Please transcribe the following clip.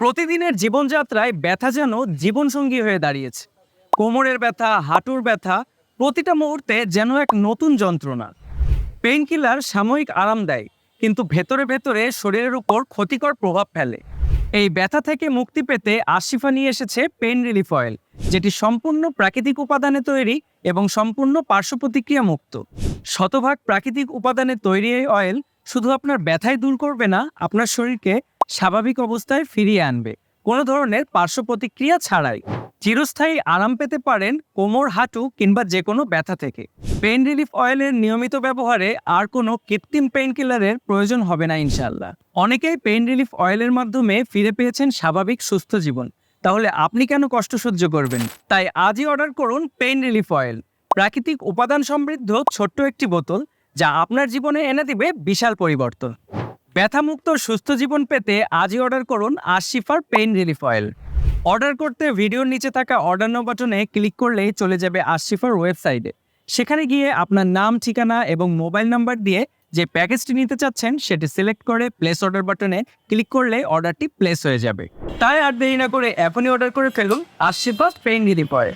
প্রতিদিনের জীবনযাত্রায় ব্যথা যেন জীবনসঙ্গী হয়ে দাঁড়িয়েছে। কোমরের ব্যথা, হাঁটুর ব্যথা, প্রতিটা মুহূর্তে যেন এক নতুন যন্ত্রণা। পেইন কিলার সাময়িক আরাম দেয়, কিন্তু ভেতরে ভেতরে শরীরের উপর ক্ষতিকর প্রভাব ফেলে। এই ব্যথা থেকে মুক্তি পেতে আশিফা নিয়ে এসেছে পেইন রিলিফ অয়েল, যেটি সম্পূর্ণ প্রাকৃতিক উপাদানে তৈরি এবং সম্পূর্ণ পার্শ্ব প্রতিক্রিয়া মুক্ত। শতভাগ প্রাকৃতিক উপাদানে তৈরি এই অয়েল শুধু আপনার ব্যথাই দূর করবে না, আপনার শরীরকে স্বাভাবিক অবস্থায় ফিরিয়ে আনবে। কোনো ধরনের পার্শ্ব প্রতিক্রিয়া ছাড়াই। চিরস্থায়ী আরাম পেতে পারেন কোমর, হাঁটু কিংবা যে কোনো ব্যথা থেকে। পেইন রিলিফ অয়েলের নিয়মিত ব্যবহারে আর কোনো কৃত্রিম পেইন কিলারের প্রয়োজন হবে না ইনশাল্লাহ অনেকেই পেইন রিলিফ অয়েলের মাধ্যমে ফিরে পেয়েছেন স্বাভাবিক সুস্থ জীবন। তাহলে আপনি কেন কষ্ট সহ্য করবেন? তাই আজই অর্ডার করুন পেইন রিলিফ অয়েল। প্রাকৃতিক উপাদান সমৃদ্ধ ছোট্ট একটি বোতল যা আপনার জীবনে এনে দিবে বিশাল পরিবর্তন। ব্যথামুক্ত সুস্থ জীবন পেতে আজই অর্ডার করুন আশিফার পেইন রিলিফ অয়েল। অর্ডার করতে ভিডিওর নিচে থাকা অর্ডার নো বাটনে ক্লিক করলেই চলে যাবে আশিফার ওয়েবসাইটে। সেখানে গিয়ে আপনার নাম, ঠিকানা এবং মোবাইল নাম্বার দিয়ে যে প্যাকেজটি নিতে চাচ্ছেন সেটি সিলেক্ট করে প্লেস অর্ডার বাটনে ক্লিক করলে অর্ডারটি প্লেস হয়ে যাবে। তাই আর দেরি না করে এখনই অর্ডার করে ফেলুন আশিফা পেইন রিলিফ অয়েল।